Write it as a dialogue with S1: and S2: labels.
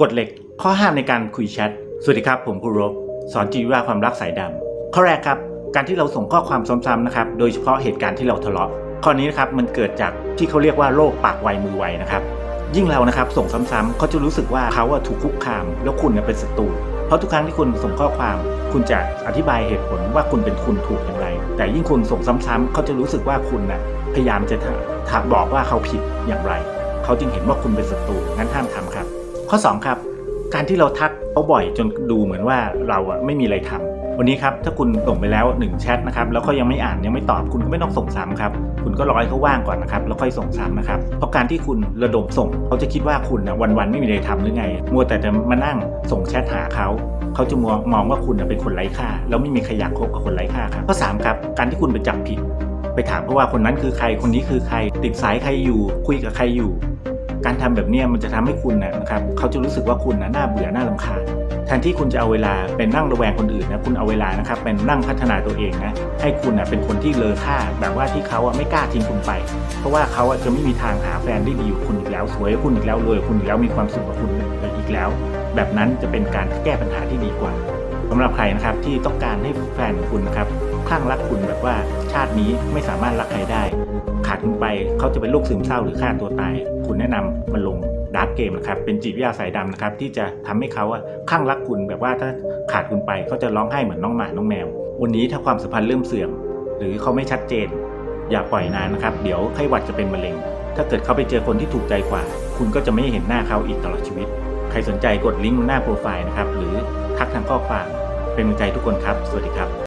S1: กฎเหล็ก ข้อห้ามในการคุยแชท สวัสดีครับ ผมครูรบ สอนจีวาความรักสายดำข้อแรกครับ การที่เราส่งข้อความซ้ำๆนะครับ โดยเฉพาะเหตุการณ์ที่เราทะเลาะ ข้อนี้นะครับมันเกิดจากที่เขาเรียกว่าโรคปากไวมือไวนะครับ ยิ่งเรานะครับส่งซ้ำๆเขาจะรู้สึกว่าเขาอะถูกคุกคาม แล้วคุณเนี่ยเป็นศัตรู เพราะทุกครั้งที่คุณส่งข้อความ คุณจะอธิบายเหตุผลว่าคุณเป็นคุณถูกอย่างไร แต่ยิ่งคุณส่งซ้ำๆเขาจะรู้สึกว่าคุณน่ะพยายามจะถามบอกว่าเขาผิดอย่างไร เขาจึงเห็นว่าคุณเป็นศัตรูงั้นห้ามทำครับ ข้อ 2 ครับ การที่เราทักเขาบ่อยจนดูเหมือนว่าเราอะไม่มีอะไรทำวันนี้ครับถ้าคุณส่งไปแล้ว1แชทนะครับแล้วเขายังไม่อ่านยังไม่ตอบคุณก็ไม่ต้องส่งซ้ำครับคุณก็รอให้เขาว่างก่อนนะครับแล้วค่อยส่งซ้ำนะครับเพราะการที่คุณระดมส่งเขาจะคิดว่าคุณนะวันๆไม่มีอะไรทำหรือไง มัวแต่จะมานั่งส่งแชทหาเขาเขาจะมองมองว่าคุณเป็นคนไร้ค่า แล้วไม่มีใครอยากคบกับคนไร้ค่าครับข้อสามครับการที่คุณไปจับผิด ไปถามเขาะว่าคนนั้นคือใครคนนี้คือใคร ติดสายใครอยู่ คุยกับใครอยู่ การทำแบบนี้มันจะทำให้คุณนะครับเขาจะรู้สึกว่าคุณนะน่าเบื่อน่าลำคาญแทนที่คุณจะเอาเวลาเป็นนั่งระแวงคนอื่นนะคุณเอาเวลานะครับเป็นนั่งพัฒนาตัวเองนะให้คุณนะเป็นคนที่เลอค่า แบบว่าที่เขาอะไม่กล้าทิ้งคุณไป เพราะว่าเขาอะจะไม่มีทางหาแฟนได้ดีกว่คุณอีกแล้ว สวยคุณอีกแล้วรวยคุณอีกแล้วมีความสุขกับคุณอีกแล้ว แบบนั้นจะเป็นการแก้ปัญหาที่ดีกว่าสำหรับใครนะครับที่ต้องการให้แฟนของคุณนะครับคลั่งรักคุณแบบว่าชาตินี้ไม่สามารถรักใครได้ ขาดคุณไปเขาจะเป็นโรคซึมเศร้าหรือฆ่าตัวตาย คุณแนะนำมาลงดาร์กเกมนะครับเป็นจิตวิทยาสายดำนะครับที่จะทำให้เขาอะคลั่งรักคุณแบบว่าถ้าขาดคุณไปเขาจะร้องไห้เหมือนน้องหมาน้องแมว วันนี้ถ้าความสัมพันธ์เริ่มเสื่อม หรือเขาไม่ชัดเจน อย่าปล่อยนานนะครับ เดี๋ยวไข้หวัดจะเป็นมะเร็ง ถ้าเกิดเขาไปเจอคนที่ถูกใจกว่า คุณก็จะไม่เห็นหน้าเขาอีกตลอดชีวิต ใครสนใจกดลิงก์หน้าโปรไฟล์นะครับหรือทักทางข้อความเป็นกำลังใจทุกคนครับ สวัสดีครับ